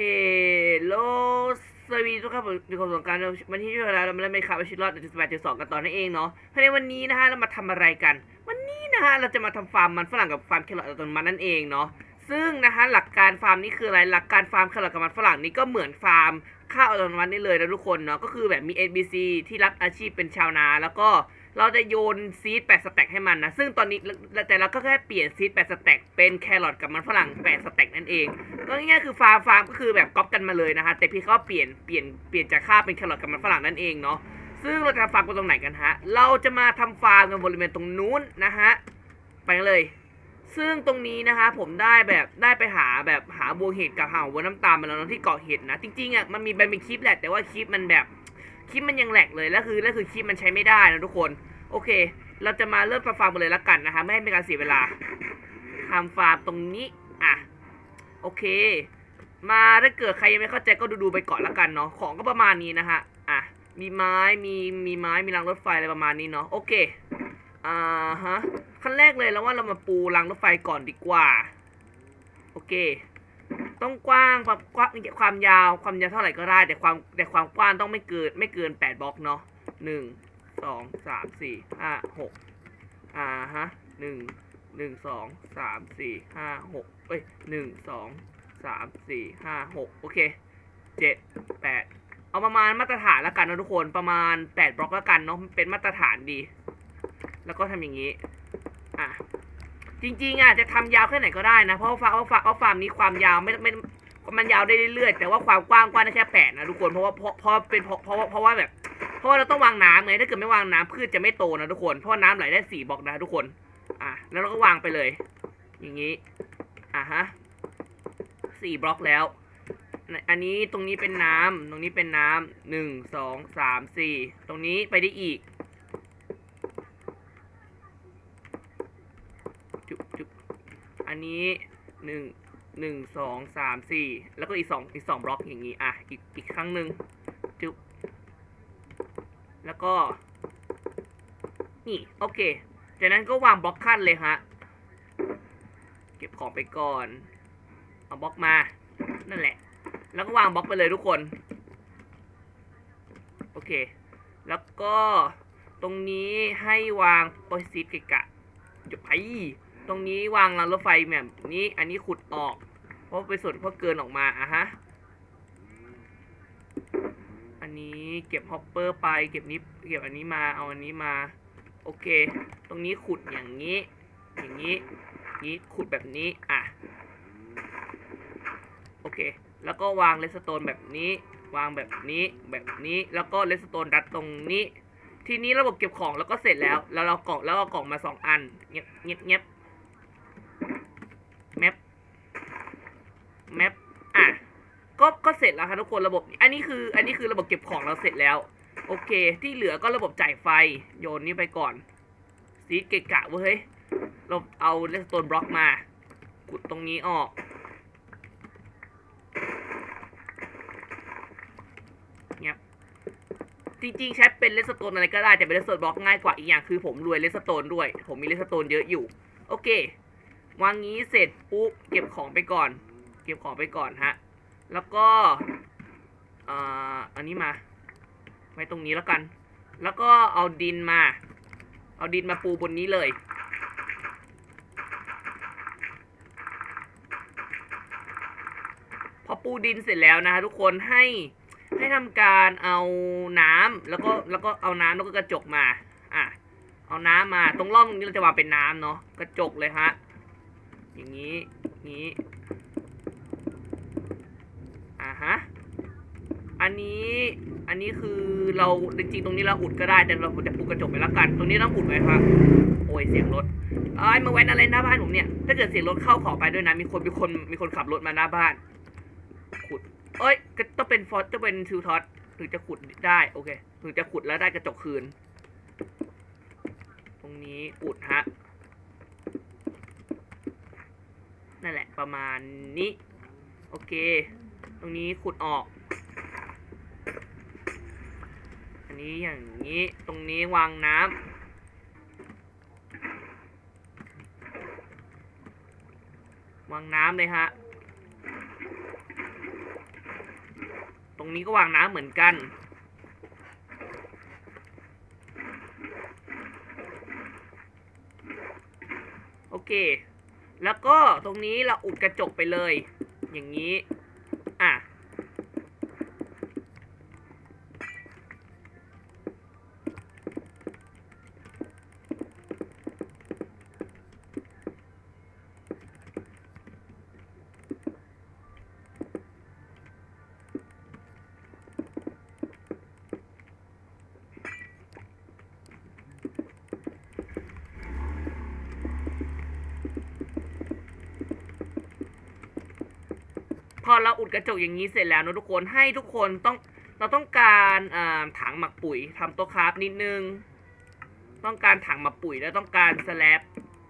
ฮลโลสวัสดีทุกคนมีความสนการวันที่เวลาเรามาเล่นไม่ข่าวชิลลอดจุดแปดจุดสองกันตอนนั่นเองเนาะภายในวันนี้นะฮะเรามาทำอะไรกัน วันนี้นะฮะเราจะมาทำฟาร์มมันฝรั่งกับฟาร์มแครอทอัตโนมัตินั่นเองเนาะซึ่งนะฮะหลักการฟาร์มนี่คืออะไรหลักการฟาร์มแครอทกับมันฝรั่งนี่ก็เหมือนฟาร์มข้าวอัตโนมัตินี่เลยนะทุกคนเนาะก็คือแบบมี NBC ที่รับอาชีพเป็นชาวนาแล้วก็ เราจะโยนซีดแปดสแต็กให้มันนะ ซึ่งตอนนี้แต่เราก็แค่เปลี่ยนซีดแปดสแต็กเป็นแครอทกับมันฝรั่งแปดสแต็กนั่นเองก็ง่ายๆคือฟาร์มฟาร์มก็คือแบบก๊อปกันมาเลยนะคะ แต่พี่เขาเปลี่ยนเปลี่ยนเปลี่ยนจากข้าวเป็นแครอทกับมันฝรั่งนั่นเองเนาะ ซึ่งเราจะฟาร์มกันตรงไหนกันฮะ เราจะมาทำฟาร์มกันบริเวณตรงนู้นนะฮะ ไปเลย ซึ่งตรงนี้นะคะผมได้แบบได้ไปหาแบบหาบัวเห็ดกับหาวัวน้ำตาลมาแล้วเนาะที่เกาะเห็ดนะ จริงๆอะมันมีเป็นคลิปแหละแต่ว่าคลิปมันแบบคลิปมันยังแหลกเลยแล้วคือแล้วคือคลิปมันใช้ไม่ได้นะทุกคน โอเค เราจะมาเริ่มทำฟาร์มกันเลยละกันนะคะ ไม่ให้เป็นการเสียเวลาทำฟาร์มตรงนี้ อะ โอเค มาถ้าเกิดใครยังไม่เข้าใจก็ดูดูๆไปก่อนละกันเนาะ ของก็ประมาณนี้นะฮะ อะ มีไม้ มีมีไม้ มีรางรถไฟอะไรประมาณนี้เนาะ โอเค อ่าฮะ ขั้นแรกเลยแล้วว่าเรามาปูรางรถไฟก่อนดีกว่า โอเค ต้องกว้างความกว้างความยาว ความยาวเท่าไหร่ก็ได้ แต่ความแต่ความกว้างต้องไม่เกินไม่เกินแปดบล็อกเนาะหนึ่ง สองสามสี่ห้าหกอ่าฮะหนึ่งหนึ่งสองสามสี่ห้าหกเอ้ยหนึ่งสองสามสี่ห้าหกโอเคเจ็ดแปดเอาประมาณมาตรฐานแล้วกันนะทุกคนประมาณแปดบล็อกแล้วกันเนาะเป็นมาตรฐานดี แล้วก็ทำอย่างนี้อะจริงๆอะจะทำยาวแค่ไหนก็ได้นะเพราะว่าฟาร์มเพราะฟาร์มเพราะฟาร์มนี้ความยาวไม่ไม่มันยาวได้เรื่อยๆแต่ว่าความกว้างกว้างได้แค่แปดนะทุกคนเพราะว่าเพราะเพราะเป็นเพราะเพราะเพราะว่าแบบ เพราะว่าเราต้องวางน้ำไงถ้าเกิดไม่วางน้ำพืชจะไม่โตนะทุกคนเพราะน้ำไหลได้สี่บล็อกนะทุกคน อะแล้วเราก็วางไปเลย อย่างนี้อะฮะสี่บล็อกแล้ว อันนี้ตรงนี้เป็นน้ำตรงนี้เป็นน้ำหนึ่งสองสามสี่ตรงนี้ไปได้อีกจุบจุบอันนี้หนึ่งหนึ่งสองสามสี่แล้วก็อีกสองอีกสองบล็อกอย่างนี้อะอีกอีกครั้งหนึ่งจุบ แล้วก็ นี่ โอเค จากนั้นก็วางบล็อกขั้นเลยฮะ เก็บของไปก่อน เอาบล็อกมา นั่นแหละ แล้วก็วางบล็อกไปเลยทุกคน โอเค แล้วก็ตรงนี้ให้วางโปรซิตเกะกะจะไปตรงนี้วางรางรถไฟแบบนี้ อันนี้ขุดออก เพราะเป็นส่วนเพราะเกินออกมาอะฮะ อันนี้ เก็บฮอปเปอร์ไป เก็บนี้เก็บอันนี้มาเอาอันนี้มา โอเค ตรงนี้ขุดอย่างนี้ อย่างนี้นี้ขุดแบบนี้อะโอเค แล้วก็วางเลสโตนแบบนี้ วางแบบนี้แบบนี้แล้วก็เลสโตนรัดตรงนี้ ทีนี้ระบบเก็บของแล้วก็เสร็จแล้ว แล้วเรากล่องแล้วเอากล่องมาสองอันเงียบเงียบเงียบแมป แมป อะ ก็ ก็ เสร็จแล้วครับทุกคนระบบนี้อันนี้คือ อันนี้คือระบบเก็บของเราเสร็จแล้ว โอเค ที่เหลือก็ระบบจ่ายไฟโยนนี่ไปก่อนซีดเกะกะเว้ยเราเอาเลสโตนบล็อกมาขุดตรงนี้ออก เงียบจริงๆใช้เป็นเลสโตนอะไรก็ได้ แต่เป็นเลสโตนบล็อกง่ายกว่าอีกอย่างคือผมรวยเลสโตนด้วย ผมมีเลสโตนเยอะอยู่ โอเควางงี้เสร็จปุ๊บเก็บของไปก่อน เก็บของไปก่อนฮะ แล้วก็อันนี้มาไว้ตรงนี้แล้วกัน แล้วก็เอาดินมา เอาดินมาปูบนนี้เลย พอปูดินเสร็จแล้วนะคะทุกคนให้ให้ทำการเอาน้ำแล้วก็แล้วก็เอาน้ำแล้วก็กระจกมา อะ เอาน้ำมา ตรงร่องตรงนี้เราจะวางเป็นน้ำเนาะ กระจกเลยฮะ อย่างนี้ นี้ ฮะ อันนี้ อันนี้คือเราจริงๆตรงนี้เราอุดก็ได้ แต่เราจะปูกระจกไปล้วกัน ตรงนี้ต้องอุดไว้ครับ โอ้ยเสียงรถไอ้ยมาแว้นอะไรหน้าบ้านผมเนี่ย ถ้าเกิดเสียงรถเข้าขอไปด้วยนะ มีคนมีคนมีคนขับรถมาหน้าบ้าน ขุด เอ้ย ก็ต้องเป็นฟอสต้องเป็นทิวทอสถึงจะขุดได้ โอเค ถึงจะขุดแล้วได้กระจกคืน ตรงนี้อุดฮะ นั่นแหละประมาณนี้ โอเค ตรงนี้ขุดออก อันนี้อย่างนี้ ตรงนี้วางน้ำวางน้ำเลยฮะ ตรงนี้ก็วางน้ำเหมือนกันโอเค แล้วก็ตรงนี้เราอุดกระจกไปเลย อย่างนี้ อะ พอเราอุดกระจกอย่างนี้เสร็จแล้วนะทุกคนให้ทุกคนต้องเราต้องการถังหมักปุ๋ยทำโต๊ะคราฟนิดนึง ต้องการถังหมักปุ๋ยแล้วต้องการสแลบ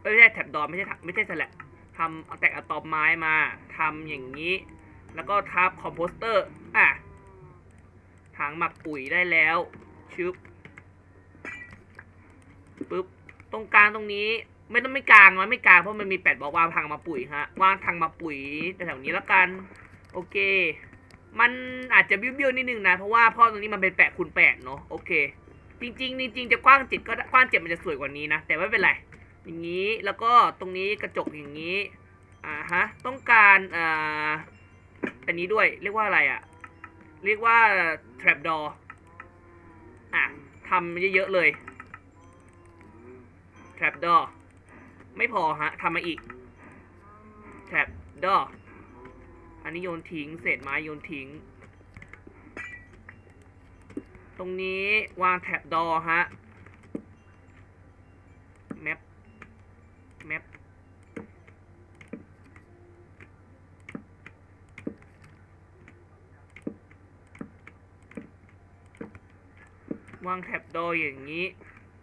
ไม่ใช่แถบดอมไม่ใช่ถังไม่ใช่สแลบทำเอาแต่อะตอมไม้มาทำอย่างนี้ แล้วก็ทับคอมโพสเตอร์อะถังหมักปุ๋ยได้แล้วชึบปึ๊บตรงกลางตรงนี้ไม่ต้องไม่กลางมันไม่กลางเพราะมันมีแปดบอกวางทางมาปุ๋ยฮะวางทางมาปุ๋ยแถวนี้แล้วกัน โอเค มันอาจจะบิ้วๆนิดนึงนะ เพราะว่าพ่อตรงนี้มันเป็นแปดคูณแปดเนาะโอเค จริงๆจริงๆจะกว้างเจ็ดก็กว้างเจ็ดมันจะสวยกว่านี้นะ แต่ไม่เป็นไรอย่างนี้แล้วก็ตรงนี้กระจกอย่างนี้อ่าฮะต้องการอ่าอันนี้ด้วยเรียกว่าอะไรอะ่ะ เรียกว่า trap door อะทำเยอะๆเลย trap door ไม่พอฮะทำมาอีก trap door อันนี้โยนทิ้ง เศษไม้โยนทิ้ง ตรงนี้วางแท็บดอฮะ แมป แมป วางแท็บดออย่างนี้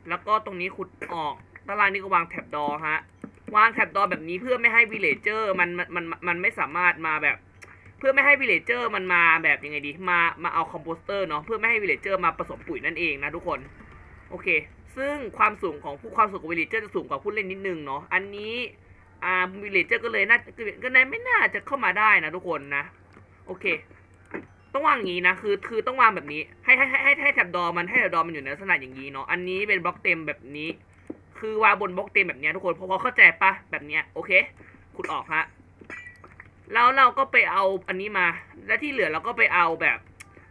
แล้วก็ตรงนี้ขุดออกด้านล่างนี่ก็วางแท็บดอฮะวางแท็บดอแบบนี้เพื่อไม่ให้วิลเลเจอร์มันมันมันมันไม่สามารถมาแบบ เพื่อไม่ให้วิลเลเจอร์มันมาแบบยังไงดี มามาเอาคอมโพสเตอร์เนาะเพื่อไม่ให้วิลเลเจอร์มาผสมปุ๋ยนั่นเองนะทุกคนโอเค ซึ่งความสูงของผู้ความสูงของวิลเลเจอร์จะสูงกว่าผู้เล่นนิดนึงเนาะอันนี้อ่าวิลเลเจอร์ก็เลยน่าก็น่าไม่น่าจะเข้ามาได้นะทุกคนนะ โอเค ต้องวางอย่างนี้นะคือคือต้องวางแบบนี้ ให้ให้ให้ให้แถบดอมันให้แถบดอมันอยู่ในลักษณะอย่างนี้เนาะอันนี้เป็นบล็อกเต็มแบบนี้ คือวางบนบล็อกเต็มแบบนี้ทุกคนพอพอเข้าใจปะแบบเนี้ยโอเคขุดออกฮะ แล้วเราก็ไปเอาอันนี้มา และที่เหลือเราก็ไปเอาแบบ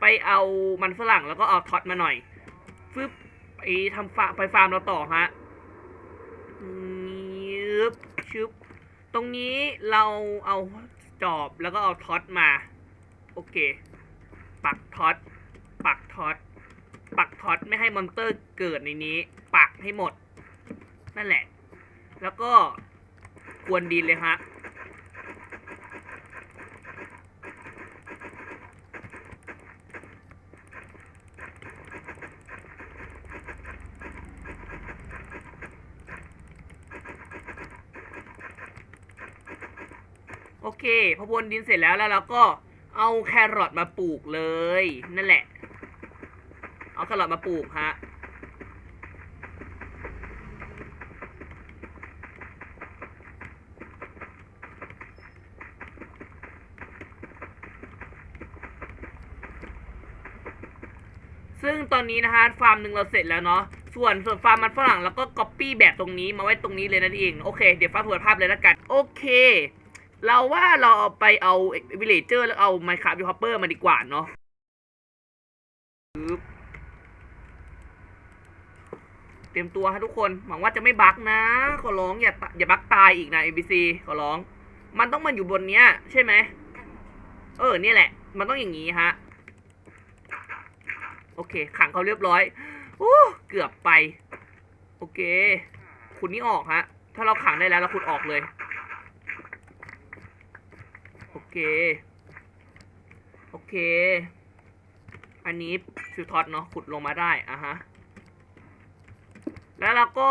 ไปเอามันฝรั่งแล้วก็เอาท็อตมาหน่อยฟึบไปทำฟาร์มไปฟาร์มเราต่อฮะยึบชึบตรงนี้เราเอาจอบแล้วก็เอาท็อตมา โอเค ปักท็อตปักท็อตปักท็อตไม่ให้มอนเตอร์เกิดในนี้ ปักให้หมด นั่นแหละ แล้วก็กวนดินเลยฮะ โอเค พอพรวนดินเสร็จแล้วแล้วเราก็เอาแครอทมาปลูกเลย นั่นแหละ เอาแครอทมาปลูกฮะซึ่งตอนนี้นะฮะฟาร์มหนึ่งเราเสร็จแล้วเนาะส่วนส่วนฟาร์มมันฝรั่งแล้วก็ก๊อปปี้แบบตรงนี้มาไว้ตรงนี้เลยนั่นเองโอเค เดี๋ยวฟ้าถวดภาพเลยล้วกัน โอเค เราว่าเราเอาไปเอาวิลเลเจอร์แล้วเอาไมค์ค a f t ยูฮอปเปอร์มาดีกว่าเนาะเตรียมตัวฮะทุกคน หวังว่าจะไม่บั๊กนะ ขอร้องอย่าอย่าบั๊กตายอีกนะ ABC ขอร้อง มันต้องมันอยู่บนเนี้ย ใช่ไหม เออเนี่ยแหละ มันต้องอย่างนี้ฮะ โอเค ขังเขาเรียบร้อยโอ้เกือบไป โอเค คุณนี่ออกฮะ ถ้าเราขังได้แล้วเราคุณออกเลย โอ เค โอเค อันนี้ฟิวท็อตเนาะขุดลงมาได้อะฮะ แล้วเราก็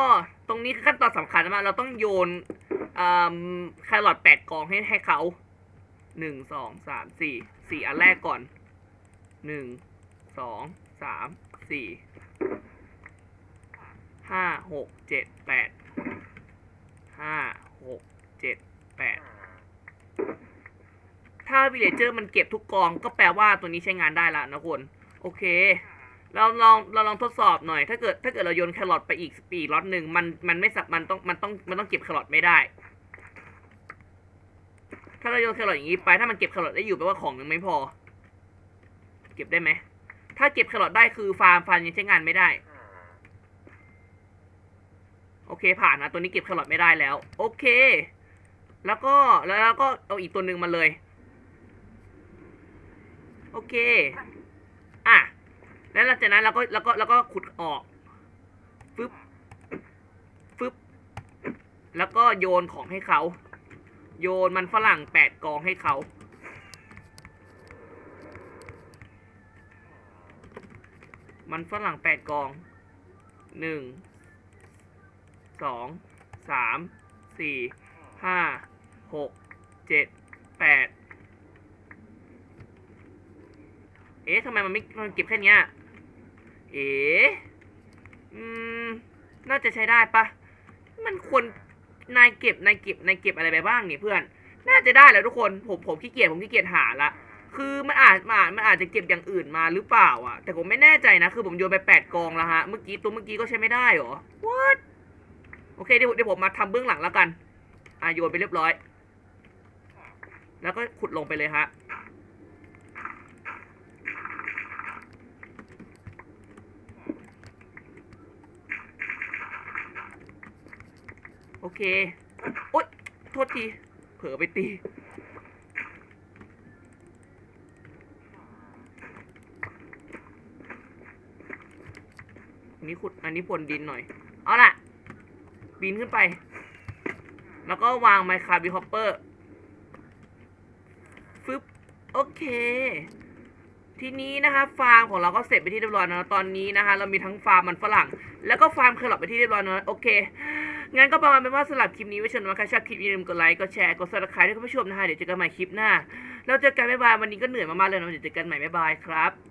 ตรงนี้คือขั้นตอนสำคัญมาก เราต้องโยนอ่าแครอทแปดกองให้ให้เขาหนึ่งสองสามสี่สี่อันแรกก่อนหนึ่งสองสามสี่ห้าหกเจ็ดแปดห้าหกเจ็ดแปด วิเลเจอร์มันเก็บทุกกอง ก็แปลว่าตัวนี้ใช้งานได้ละนะคน โอเค เราลองเราลองทดสอบหน่อย ถ้าเกิดถ้าเกิดเราโยนแครอทไปอีกปีกล็อตหนึ่งมันมันไม่สับมันต้องมันต้องมันต้องเก็บแครอทไม่ได้ ถ้าเราโยนแครอทอย่างนี้ไป ถ้ามันเก็บแครอทได้อยู่แปลว่าของยังไม่พอ เก็บได้ไหม ถ้าเก็บแครอทได้คือฟาร์มฟาร์มยังใช้งานไม่ได้โอเคผ่านนะตัวนี้เก็บแครอทไม่ได้แล้ว โอเค แล้วก็แล้วก็เอาอีกตัวหนึ่งมาเลย โอเค อะ แล้วหลังจากนั้นเราก็เราก็เราก็ขุดออกฟึบฟึบ แล้วก็โยนของให้เขา โยนมันฝรั่งแปดกองให้เขามันฝรั่งแปดกองหนึ่งสองสามสี่ห้าหกเจ็ดแปด เอ๊ะทำไมมันไม่มันเก็บแค่เนี้ยเอ๊ะอืม น่าจะใช้ได้ปะมันควรนายเก็บนายเก็บนายเก็บอะไรไปบ้างเนี่ยเพื่อน น่าจะได้แล้วทุกคนผมผมขี้เกียจผมขี้เกียจหาละคือมันอาจมันอาจมันอาจจะเก็บอย่างอื่นมาหรือเปล่าอะ แต่ผมไม่แน่ใจนะ คือผมโยนไปแปดกองแล้วฮะ เมื่อกี้ตัวเมื่อกี้ก็ใช้ไม่ได้เหรอ what โอเคเดี๋ยวเดี๋ยวผมมาทำเบื้องหลังแล้วกัน อะโยนไปเรียบร้อย แล้วก็ขุดลงไปเลยฮะ โอเค โอ๊ย โทษที เผลอไปตีนนี้ขุด อันนี้พรนดินหน่อย เอาล่ะ บินขึ้นไป แล้วก็วางไมค์คาร์บิฮอปเปอร์ ฟึบ โอเค ทีนี้นะคะ ฟาร์มของเราก็เสร็จไปที่เรียบร้อยแล้วตอนนี้นะคะ เรามีทั้งฟาร์มมันฝรั่ง แล้วก็ฟาร์มแครอทไปที่เรียบร้อยแล้วโอเค งั้นก็ประมาณเป็นว่าสำหรับคลิปนี้ไว้ชมนะใครชอบคลิปอย่าลืมกดไลค์กดแชร์กดซับสไครต์ด้วยคุณผู้ชมนะคะเดี๋ยวเจอกันใหม่คลิปหน้าเราเจอกันบ๊ายบายวันนี้ก็เหนื่อยมากๆเลยนะเดี๋ยวเจอกันใหม่บ๊ายบายครับ